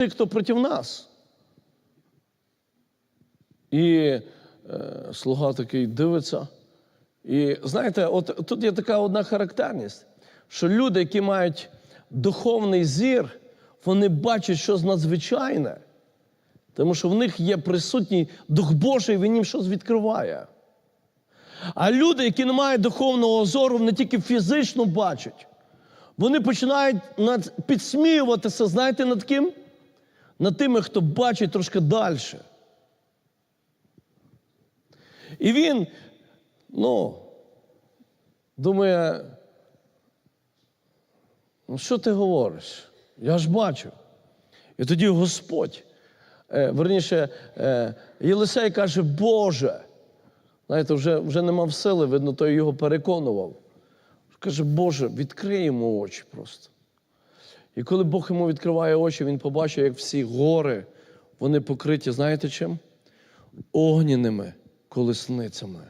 тих, хто проти нас. І е, слуга такий дивиться. І знаєте, от тут є така одна характерність, що люди, які мають духовний зір, вони бачать щось надзвичайне, тому що в них є присутній Дух Божий, він їм щось відкриває. А люди, які не мають духовного зору, вони тільки фізично бачать. Вони починають підсміюватися, знаєте, над ким? Над тими, хто бачить трошки далі. І він, ну, думає, ну що ти говориш? Я ж бачу. І тоді Господь, е, верніше, е, Єлисей каже, Боже. Знаєте, вже, вже не мав сили, видно, той його переконував. Каже, Боже, відкрий йому очі просто. І коли Бог йому відкриває очі, він побачив, як всі гори, вони покриті, знаєте чим? Огняними колесницями.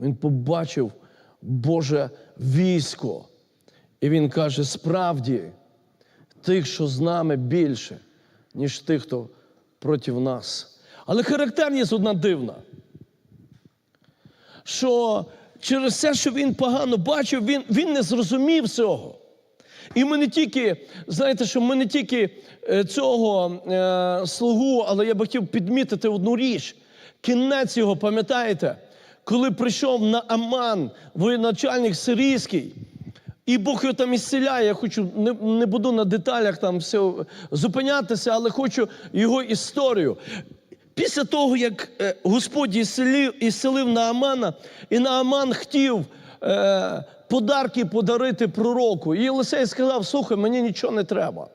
Він побачив Боже військо. І він каже: справді, тих, що з нами більше, ніж тих, хто проти нас. Але характерність одна дивна що через те, що він погано бачив, він, він не зрозумів цього. І ми не тільки, знаєте, що ми не тільки е, цього е, слугу, але я б хотів підмітити одну річ. Кінець його, пам'ятаєте, коли прийшов на Аман, воєначальник сирійський, і Бог його там ісціляє. Я хочу, не, не буду на деталях там все зупинятися, але хочу його історію. Після того, як е, Господь ісцелив, ісцелив Наамана, і Нааман хотів е, подарки подарити пророку. І Єлисей сказав: слухай, мені нічого не треба.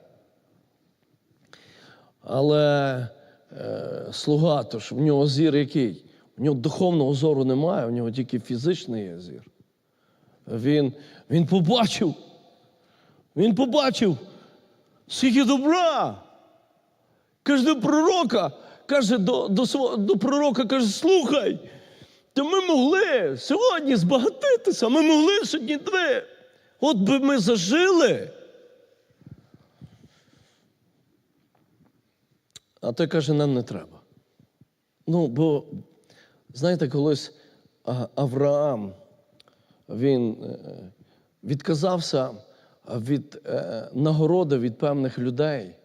Але е, слуга, то ж в нього зір який? В нього духовного зору немає, в нього тільки фізичний є зір. Він, він побачив, він побачив, скільки добра. Каже до пророка, каже до, до, до пророка, каже, слухай, то ми могли сьогодні збагатитися, ми могли сьогодні дві. От би ми зажили. А той каже, нам не треба. Ну, бо, знаєте, колись Авраам, він е, відказався від е, нагороди від певних людей.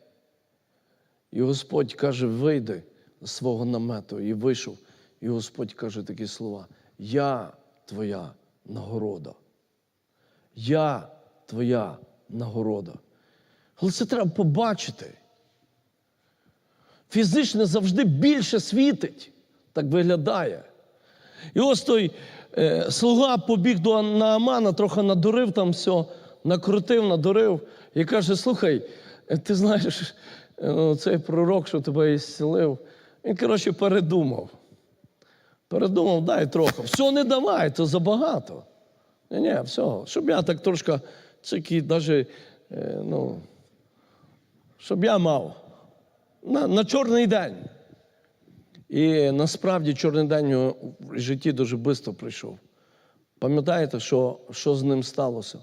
І Господь каже, вийди з свого намету. І вийшов. І Господь каже такі слова: Я твоя нагорода. Я твоя нагорода. Але це треба побачити. Фізичне завжди більше світить, так виглядає. І ось той е, слуга побіг до Наамана, трохи надурив там все, накрутив, надурив і каже: слухай, е, ти знаєш, е, ну, цей пророк, що тебе ісцілив, він, коротше, передумав. Передумав, дай трохи. Все не давай, то забагато. Ні, ні, все. Щоб я так трошки, цики, навіть, е, ну, щоб я мав на, на чорний день. І насправді чорний день в житті дуже швидко прийшов. Пам'ятаєте, що, що з ним сталося?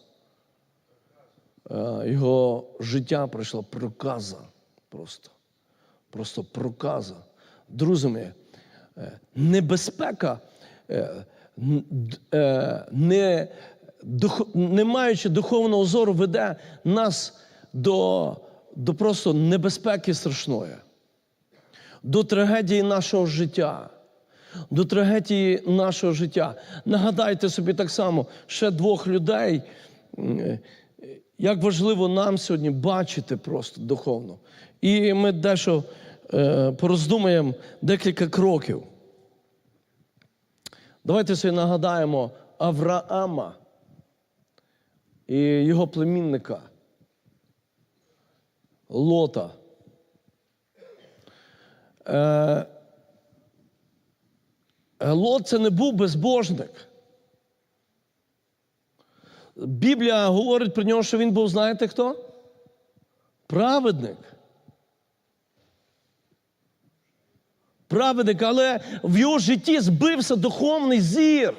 Е, Його життя пройшла проказа. Просто. Просто проказа. Друзі мої, небезпека, е, н- д- е, не, не маючи духовного зору, веде нас до, до просто небезпеки страшної до трагедії нашого життя. До трагедії нашого життя. Нагадайте собі так само ще двох людей, е, як важливо нам сьогодні бачити просто духовно. І ми дещо е, пороздумаємо декілька кроків. Давайте собі нагадаємо Авраама і його племінника Лота. Е, Лот це не був безбожник. Біблія говорить про нього, що він був, знаєте хто? Праведник. Праведник, але в його житті збився духовний зір.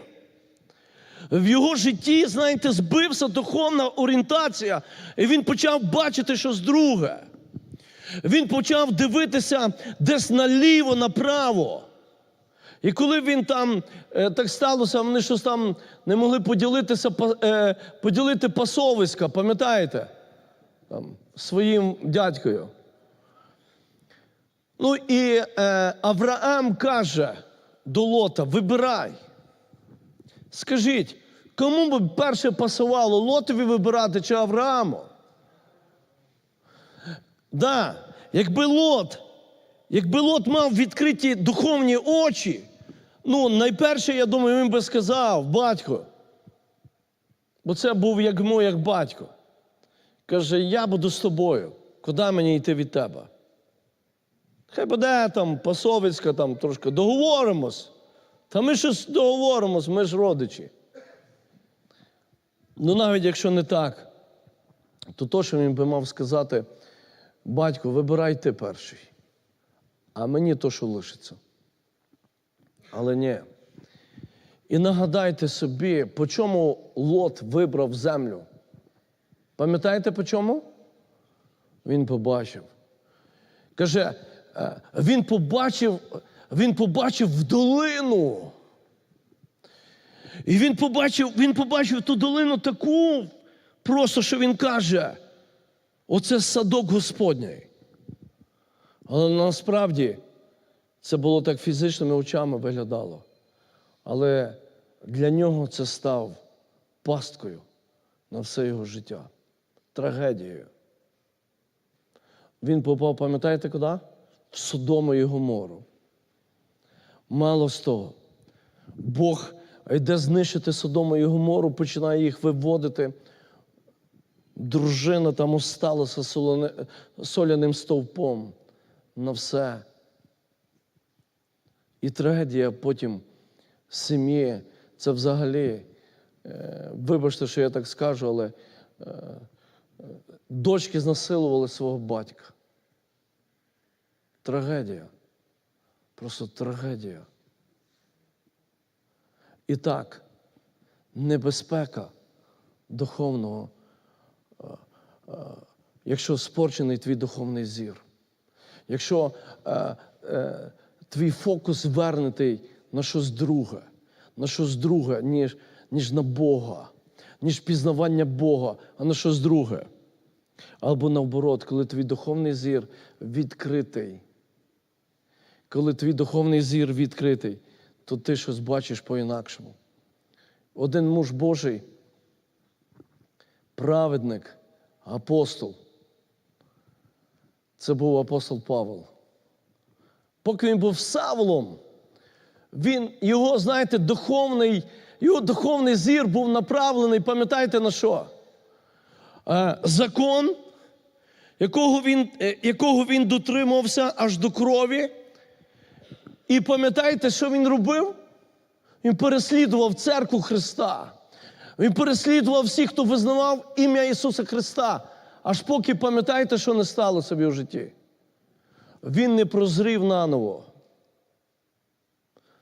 В його житті, знаєте, збився духовна орієнтація, і він почав бачити щось друге. Він почав дивитися десь наліво, направо. І коли він там е, так сталося, вони щось там не могли поділитися, е, поділити пасовиська, пам'ятаєте? Там, своїм дядькою. Ну і е, Авраам каже до Лота: вибирай. Скажіть, кому б перше пасувало Лотові вибирати чи Аврааму? Да, якби Лот, якби Лот мав відкриті духовні очі, ну, найперше, я думаю, він би сказав, батько. Бо це був як йому, як батько. Каже, я буду з тобою. Куди мені йти від тебе? Хай буде там пасовицька, там трошки договоримось. Та ми щось договоримось, ми ж родичі. Ну, навіть якщо не так, то то, що він би мав сказати, батько, вибирай ти перший, а мені то, що лишиться. Але ні. І нагадайте собі, по чому Лот вибрав землю. Пам'ятаєте по чому? Він побачив. Каже, він побачив, він побачив долину. І він побачив, він побачив ту долину таку, просто що він каже: оце садок Господній. Але насправді це було так фізичними очами виглядало. Але для нього це став пасткою на все його життя, трагедією. Він попав, пам'ятаєте куди? Содому і Гомору. Мало з того, Бог йде знищити Содому і Гомору, починає їх виводити. Дружина там осталася соляним стовпом на все. І трагедія потім сім'ї. Це взагалі, е, вибачте, що я так скажу, але е, е, дочки знасилували свого батька. Трагедія. Просто трагедія. І так, небезпека духовного, е, е, якщо спорчений твій духовний зір, якщо е, твій фокус вернутий на щось друге, на щось друге, ніж, ніж на Бога, ніж пізнавання Бога, а на щось друге. Або наоборот, коли твій духовний зір відкритий, коли твій духовний зір відкритий, то ти щось бачиш по-інакшому. Один муж Божий, праведник, апостол. Це був апостол Павел. Поки він був Савлом, він, його, знаєте, духовний, його духовний зір був направлений, пам'ятаєте на що? Е, закон, якого він, е, якого він дотримувався аж до крові. І пам'ятаєте, що він робив? Він переслідував церкву Христа. Він переслідував всіх, хто визнавав ім'я Ісуса Христа. Аж поки пам'ятаєте, що не стало собі в житті. Він не прозрів наново.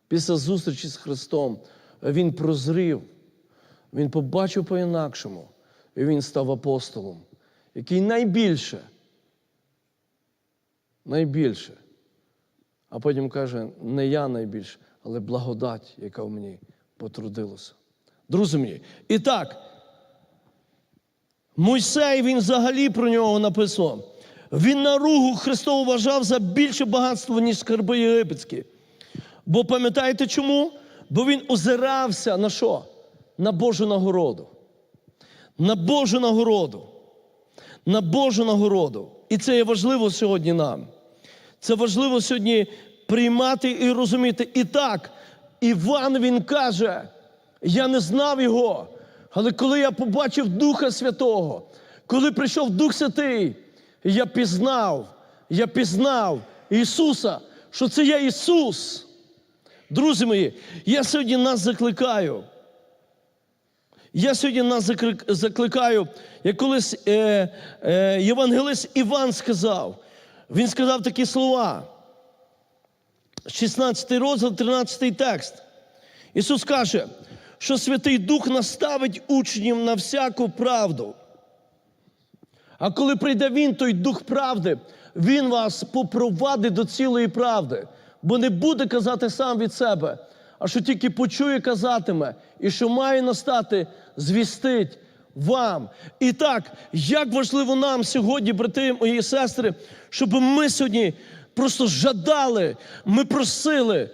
Після зустрічі з Христом він прозрів, він побачив по-інакшому, і він став апостолом, який найбільше, найбільше, а потім каже, не я найбільше, але благодать, яка в мені потрудилася. Друзі мої, і так, Мойсей, він взагалі про нього написано. Він наругу Христову вважав за більше багатство, ніж скарби єгипетські. Бо пам'ятаєте чому? Бо він озирався на що? На Божу нагороду. На Божу нагороду. На Божу нагороду. І це є важливо сьогодні нам. Це важливо сьогодні приймати і розуміти. І так, Іван він каже: я не знав його, але коли я побачив Духа Святого, коли прийшов Дух Святий, я пізнав, я пізнав Ісуса, що це є Ісус. Друзі мої, я сьогодні нас закликаю. Я сьогодні нас закликаю, як колись е, е, євангелист Іван сказав. Він сказав такі слова. 16 розділ, 13 текст. Ісус каже, що Святий Дух наставить учнів на всяку правду. А коли прийде Він, той Дух правди, Він вас попровадить до цілої правди, бо не буде казати сам від себе, а що тільки почує, казатиме, і що має настати, звістить вам. І так, як важливо нам сьогодні, брати мої сестри, щоб ми сьогодні просто жадали, ми просили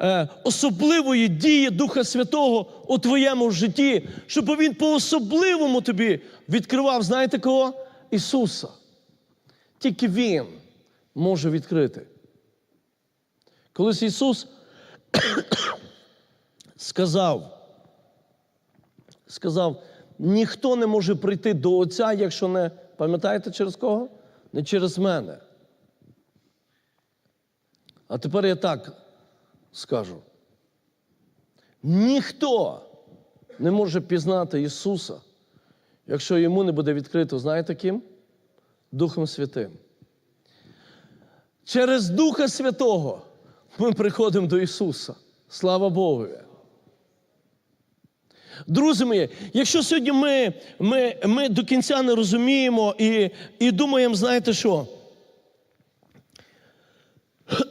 е, особливої дії Духа Святого у твоєму житті, щоб Він по-особливому тобі відкривав, знаєте кого? Ісуса. Тільки Він може відкрити. Колись Ісус сказав, сказав, ніхто не може прийти до Отця, якщо не, пам'ятаєте через кого? Не через мене. А тепер я так скажу. Ніхто не може пізнати Ісуса, якщо йому не буде відкрито, знаєте ким? Духом Святим. Через Духа Святого ми приходимо до Ісуса. Слава Богу. Друзі мої, якщо сьогодні ми, ми, ми до кінця не розуміємо і, і думаємо, знаєте що?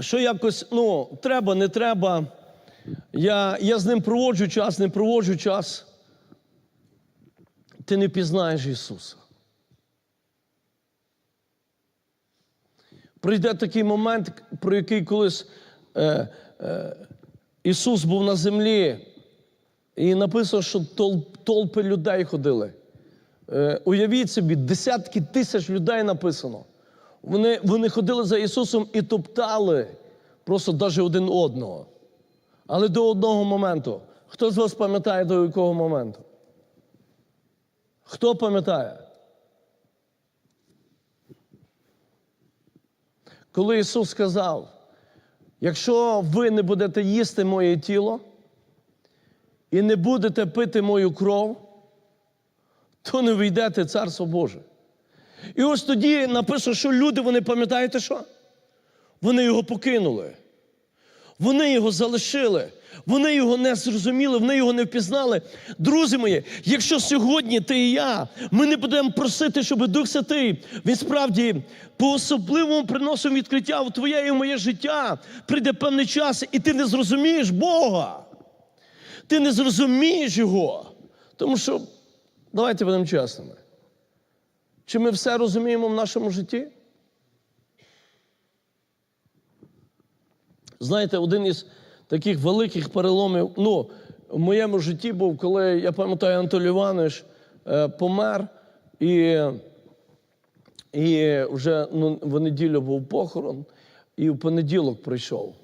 Що якось, ну, треба, не треба. Я, я з ним проводжу час, не проводжу час. Ти не пізнаєш Ісуса. Прийде такий момент, про який колись е, е, Ісус був на землі, і написано, що тол- толпи людей ходили. Е, уявіть собі, десятки тисяч людей написано. Вони, вони ходили за Ісусом і топтали просто навіть один одного. Але до одного моменту. Хто з вас пам'ятає до якого моменту? Хто пам'ятає? Коли Ісус сказав, якщо ви не будете їсти моє тіло і не будете пити мою кров, то не війдете Царство Боже. І ось тоді написано, що люди, вони пам'ятаєте що? Вони його покинули. Вони його залишили. Вони його не зрозуміли, вони його не впізнали. Друзі мої, якщо сьогодні ти і я, ми не будемо просити, щоб Дух Святий, він справді по-особливому приносив відкриття в твоє і в моє життя, прийде певний час, і ти не зрозумієш Бога. Ти не зрозумієш Його. Тому що, давайте будемо чесними. Чи ми все розуміємо в нашому житті? Знаєте, один із таких великих переломів, ну, в моєму житті був, коли я пам'ятаю, Анатолій Іванович е, помер, і, і вже ну, в неділю був похорон, і в понеділок прийшов.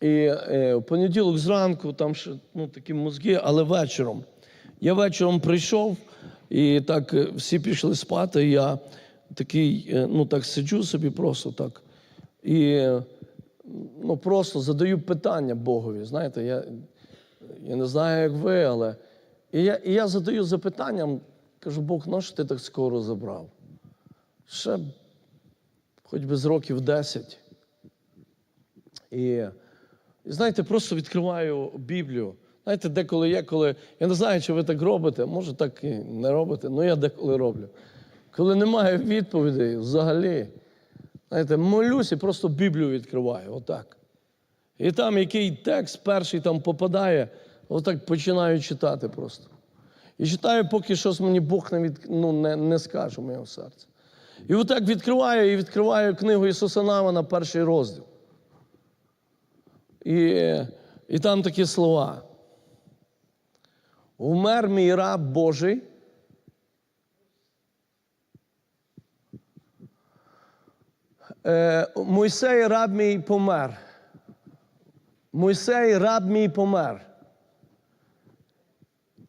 І е, в понеділок зранку, там ще ну, такі мозги, але вечором. Я вечором прийшов, і так е, всі пішли спати. Я такий, е, ну так сиджу собі просто так. І ну, просто задаю питання Богові. Знаєте, я, я не знаю, як ви, але. І я, і я задаю запитанням, кажу, Бог, на що ти так скоро забрав? Ще хоч би з років 10. І, і знаєте, просто відкриваю Біблію. Знаєте, деколи є, коли. Я не знаю, чи ви так робите, може так і не робите, але я деколи роблю. Коли немає відповідей взагалі, знаєте, молюсь і просто Біблію відкриваю, отак. І там який текст перший там попадає, отак починаю читати просто. І читаю, поки щось мені Бог не, від, ну, не, не скаже в моєму серці. І отак відкриваю і відкриваю книгу Ісуса Навана, перший розділ. І, і там такі слова. Умер мій раб Божий. Е, Мойсей раб мій помер. Мойсей раб мій помер.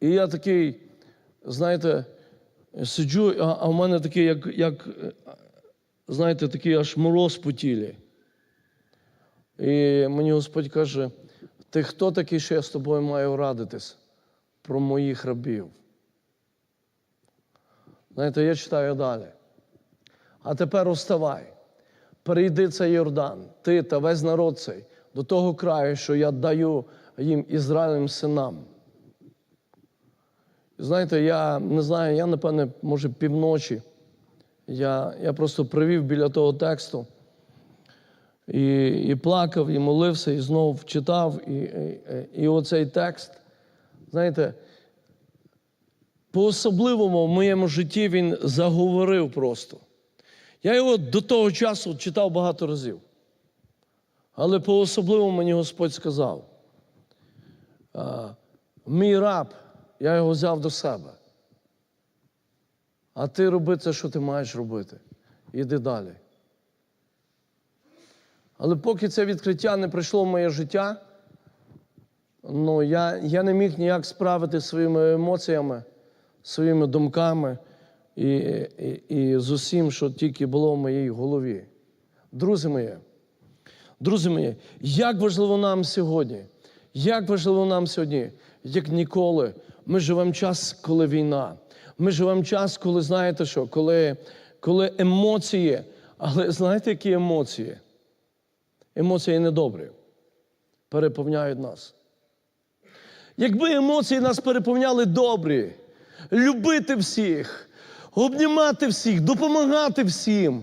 І я такий, знаєте, сиджу, а, а в мене такий, як, як, знаєте, такий аж мороз по тілі. І мені Господь каже: ти хто такий, що я з тобою маю радитись про моїх рабів? Знаєте, я читаю далі. А тепер уставай, перейди цей Йордан, ти та весь народ цей, до того краю, що я даю їм Ізраїлем синам. Знаєте, я не знаю, я, напевне, може, півночі Я, я просто привів біля того тексту і, і плакав, і молився, і знову читав. І, і, і оцей текст, знаєте, по-особливому в моєму житті він заговорив просто. Я його до того часу читав багато разів. Але по-особливому мені Господь сказав: мій раб, я його взяв до себе. А ти роби це, що ти маєш робити. Іди далі. Але поки це відкриття не прийшло в моє життя, ну, я, я не міг ніяк справити своїми емоціями, своїми думками і, і, і з усім, що тільки було в моїй голові. Друзі мої, друзі мої, як важливо нам сьогодні, як важливо нам сьогодні, як ніколи, ми живемо час, коли війна. Ми живемо час, коли знаєте що, коли, коли емоції, але знаєте, які емоції? Емоції недобрі, переповняють нас. Якби емоції нас переповняли добрі, любити всіх, обнімати всіх, допомагати всім,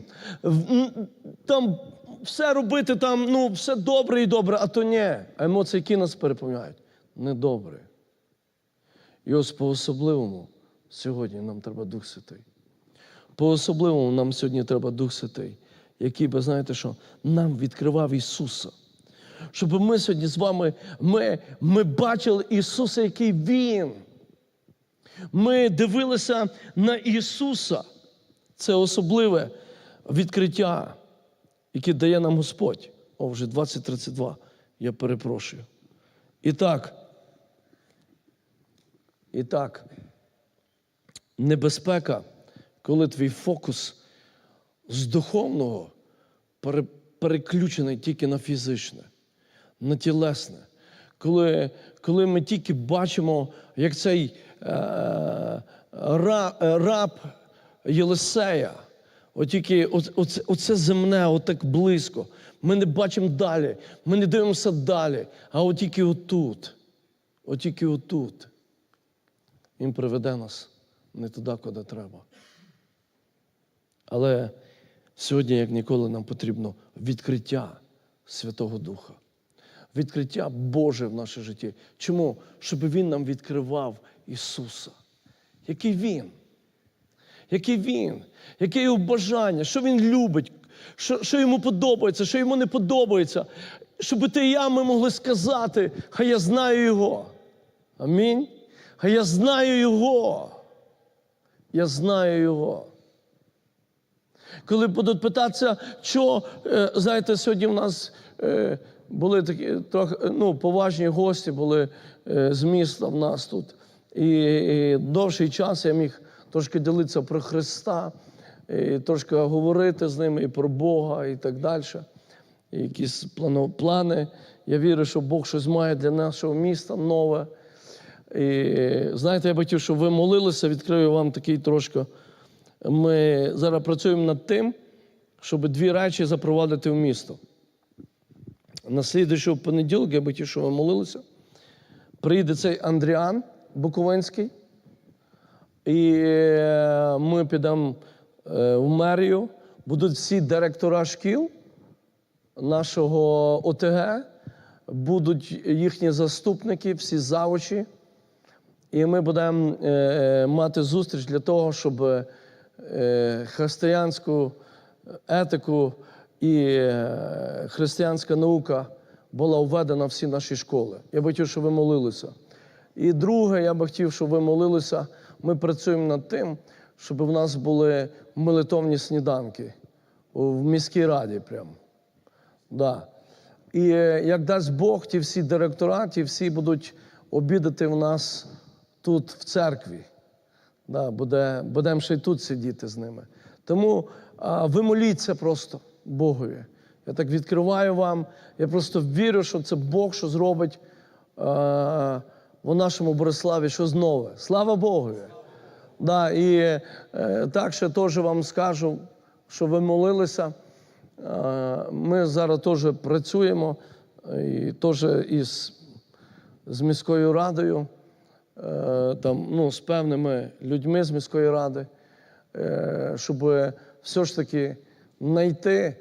там все робити, там, ну, все добре і добре, а то ні. А емоції, які нас переповняють, недобре. І ось по-особливому сьогодні нам треба Дух Святий. По-особливому нам сьогодні треба Дух Святий, який би, знаєте що, нам відкривав Ісуса. Щоб ми сьогодні з вами ми, ми бачили Ісуса, який Він. Ми дивилися на Ісуса. Це особливе відкриття, яке дає нам Господь. О, вже 2032. Я перепрошую. І так. І так, небезпека, коли твій фокус з духовного переключений тільки на фізичне, на тілесне. Коли, коли ми тільки бачимо, як цей е, ра, е, раб Єлисея, от тільки оце, оце, земне, отак близько. Ми не бачимо далі, ми не дивимося далі, а от тільки отут, от тільки отут. Він приведе нас не туди, куди треба. Але сьогодні, як ніколи, нам потрібно відкриття Святого Духа, відкриття Боже в наше житті. Чому? Щоб Він нам відкривав Ісуса. Який Він? Який Він? Яке його бажання, що Він любить, що, що йому подобається, що йому не подобається. Щоб ти і я ми могли сказати, хай я знаю Його. Амінь. Хай я знаю Його. Я знаю Його. Коли будуть питатися, що, е, знаєте, сьогодні в нас е, були такі трохи ну, поважні гості були е, з міста в нас тут. І, довший час я міг трошки ділитися про Христа, і трошки говорити з ними і про Бога, і так далі. І якісь плани. Я вірю, що Бог щось має для нашого міста нове. І знаєте, я б хотів, щоб ви молилися, відкрию вам такий трошки. Ми зараз працюємо над тим, щоб дві речі запровадити в місто. На слідуючого понеділок я б хотів, щоб ви молилися. Приїде цей Андріан Буковинський, і е, ми підемо е, в мерію. Будуть всі директора шкіл нашого ОТГ, будуть їхні заступники, всі завучі. І ми будемо е, мати зустріч для того, щоб християнську етику і е, християнська наука була введена в всі наші школи. Я би хотів, щоб ви молилися. І друге, я би хотів, щоб ви молилися. Ми працюємо над тим, щоб в нас були молитовні сніданки в міській раді. Прямо. Да. І е, як дасть Бог, ті всі директора, ті всі будуть обідати в нас тут, в церкві. Да, буде, будемо ще й тут сидіти з ними. Тому а, ви моліться просто Богові. Я так відкриваю вам. Я просто вірю, що це Бог, що зробить а, в нашому Бориславі щось нове. Слава Богові! Да, і е, так ще теж вам скажу, що ви молилися. Е, Ми зараз теж працюємо і теж із з міською радою, там, ну, з певними людьми з міської ради, е, щоб все ж таки знайти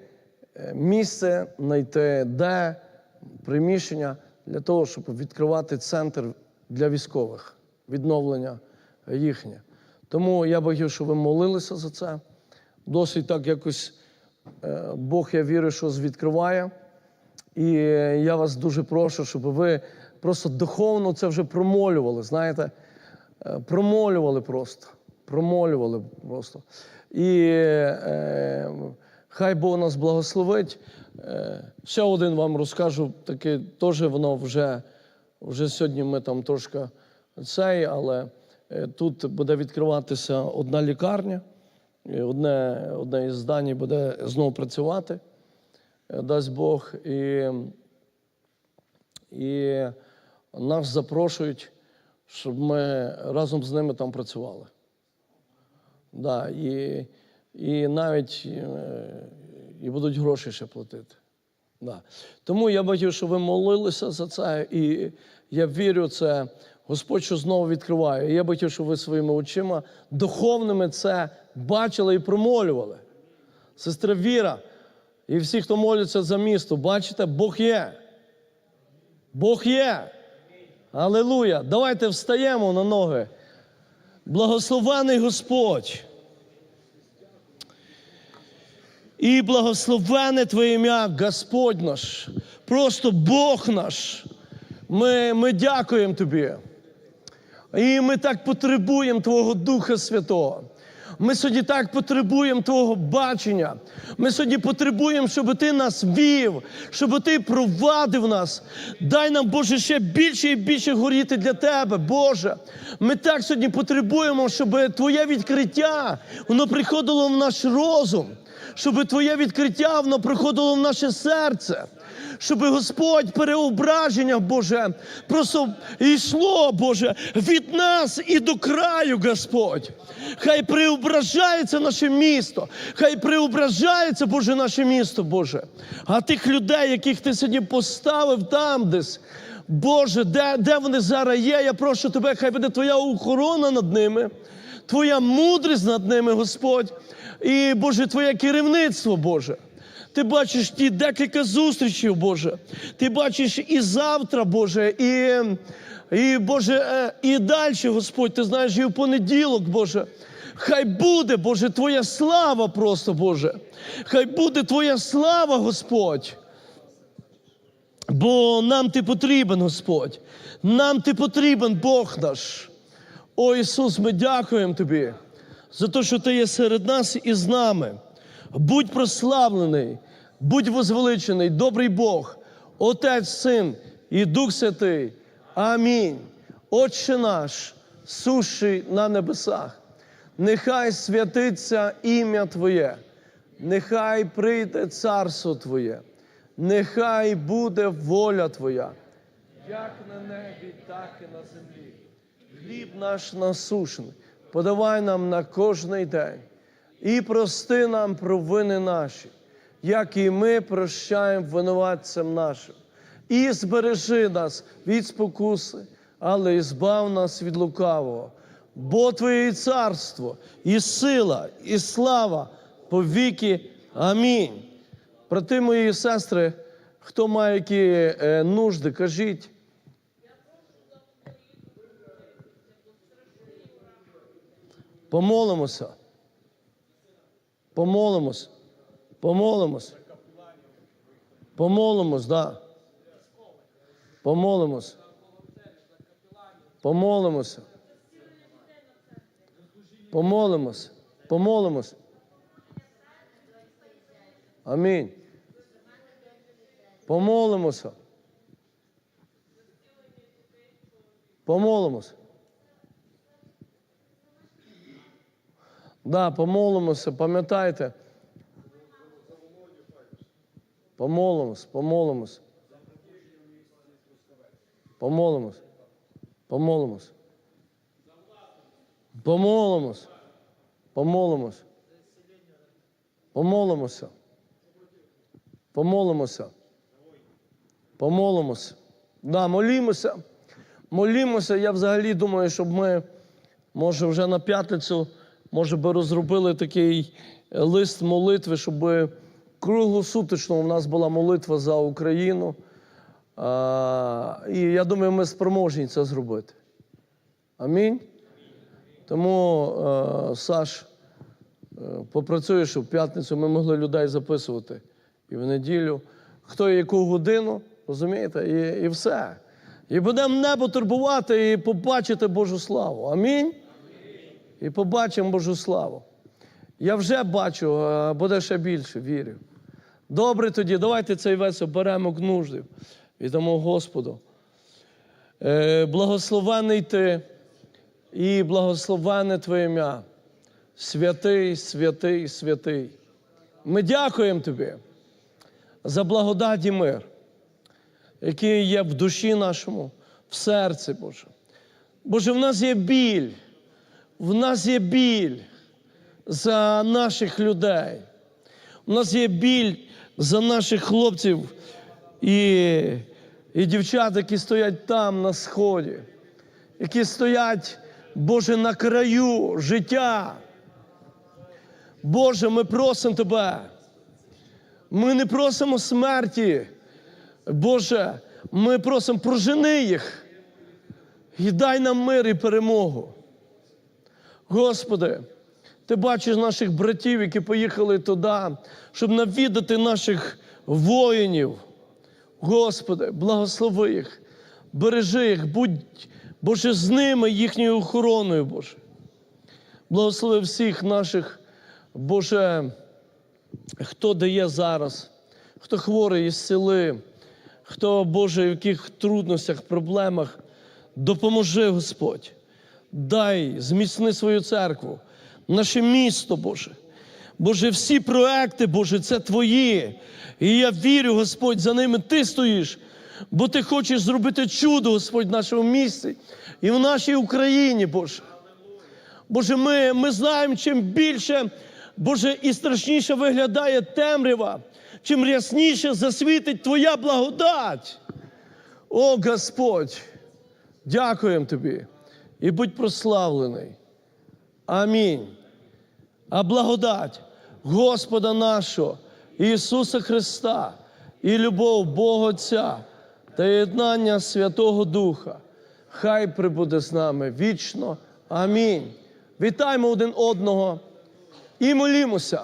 е, місце, знайти де приміщення для того, щоб відкривати центр для військових, відновлення їхнє. Тому я бачу, що ви молилися за це. Досить так якось е, Бог, я вірю, що відкриває. І я вас дуже прошу, щоб ви просто духовно це вже промолювали, знаєте, Е, промолювали просто. Промолювали просто. І е, хай Бог нас благословить. Е, ще один вам розкажу, таке теж воно вже, вже сьогодні ми там трошки цей, але е, тут буде відкриватися одна лікарня, одне, одне із зданий буде знову працювати, е, дасть Бог. І, і нас запрошують, щоб ми разом з ними там працювали. Да, і, і навіть е, і будуть гроші ще платити. Да. Тому я бачив, що ви молилися за це, і я вірю, це Господь що знову відкриває. Я бачив, що ви своїми очима духовними це бачили і промолювали. Сестра Віра, і всі, хто моляться за місто, бачите, Бог є. Бог є. Аллилуйя. Давайте встаємо на ноги. Благословений Господь. І благословене Твоє ім'я, Господь наш, просто Бог наш. Ми, ми дякуємо Тобі. І ми так потребуємо Твого Духа Святого. Ми сьогодні так потребуємо Твого бачення. Ми сьогодні потребуємо, щоб Ти нас вів, щоб Ти провадив нас. Дай нам, Боже, ще більше і більше горіти для Тебе, Боже. Ми так сьогодні потребуємо, щоб Твоє відкриття воно приходило в наш розум, щоб Твоє відкриття воно приходило в наше серце щоб Господь переображення, Боже, просто йшло, Боже, від нас і до краю, Господь. Хай преображається наше місто, хай преображається, Боже, наше місто, Боже. А тих людей, яких ти сьогодні поставив там десь. Боже, де, де вони зараз є? Я прошу тебе, хай буде Твоя охорона над ними, Твоя мудрість над ними, Господь, і Боже, Твоє керівництво, Боже. Ти бачиш ті декілька зустрічей, Боже. Ти бачиш і завтра, Боже, і, і Боже, е, і далі, Господь, ти знаєш, і в понеділок, Боже. Хай буде, Боже, Твоя слава просто, Боже. Хай буде Твоя слава, Господь. Бо нам ти потрібен, Господь. Нам ти потрібен, Бог наш. О Ісус, ми дякуємо Тобі за те, що Ти є серед нас і з нами. Будь прославлений, будь возвеличений, добрий Бог, Отець, Син і Дух Святий. Амінь. Отче наш, сущий на небесах, нехай святиться ім'я Твоє, нехай прийде царство Твоє, нехай буде воля Твоя, як на небі, так і на землі. Хліб наш насушний, подавай нам на кожний день і прости нам провини наші, як і ми прощаємо винуватцям нашим. І збережи нас від спокуси, але і збав нас від лукавого. Бо Твоє і царство, і сила, і слава по віки. Амінь. Брати мої сестри, хто має які е, нужди, кажіть. Помолимося. Помолимось. Помолимось. Помолимось, да. Помолимось. Помолимося. Помолимось. Помолимось. Амінь. Помолимося. Помолимось. Да, помолимося, пам'ятайте. Помолимось, помолимось. Помолимось. Помолимось. Помолимось. Помолимось. Помолимося. Помолимося. Помолимося. Да, молімося. Молімося. Я взагалі думаю, щоб ми, може, вже на п'ятницю може би розробили такий лист молитви, щоб круглосуточно у нас була молитва за Україну. А, і я думаю, ми спроможні це зробити. Амінь. Тому, е, Саш, е, попрацюєш, щоб в п'ятницю ми могли людей записувати. І в неділю. Хто яку годину, розумієте, і, і все. І будемо небо турбувати і побачити Божу славу. Амінь. І побачимо Божу славу. Я вже бачу, буде ще більше, вірю. Добре тоді, давайте цей весь оберемо нуждів. Віддамо Господу. Е, благословений ти і благословене Твоє ім'я. Святий, святий, святий. Ми дякуємо Тобі за благодать і мир, який є в душі нашому, в серці Боже. Боже, в нас є біль, в нас є біль за наших людей. У нас є біль за наших хлопців і, і дівчат, які стоять там на сході, які стоять, Боже, на краю життя. Боже, ми просимо Тебе. Ми не просимо смерті. Боже, ми просимо прожени їх і дай нам мир і перемогу. Господи, ти бачиш наших братів, які поїхали туди, щоб навідати наших воїнів. Господи, благослови їх, бережи їх, будь, Боже, з ними, їхньою охороною, Боже. Благослови всіх наших, Боже, хто дає зараз, хто хворий із сели, хто, Боже, в яких трудностях, проблемах, допоможи, Господь. Дай, зміцни свою церкву, наше місто, Боже. Боже, всі проекти, Боже, це Твої. І я вірю, Господь, за ними Ти стоїш, бо Ти хочеш зробити чудо, Господь, в нашому місті і в нашій Україні, Боже. Боже, ми, ми знаємо, чим більше, Боже, і страшніше виглядає темрява, чим рясніше засвітить Твоя благодать. О Господь, дякуємо Тобі і будь прославлений. Амінь. А благодать Господа нашого Ісуса Христа і любов Бога Отця та єднання Святого Духа. Хай прибуде з нами вічно. Амінь. Вітаємо один одного і молімося.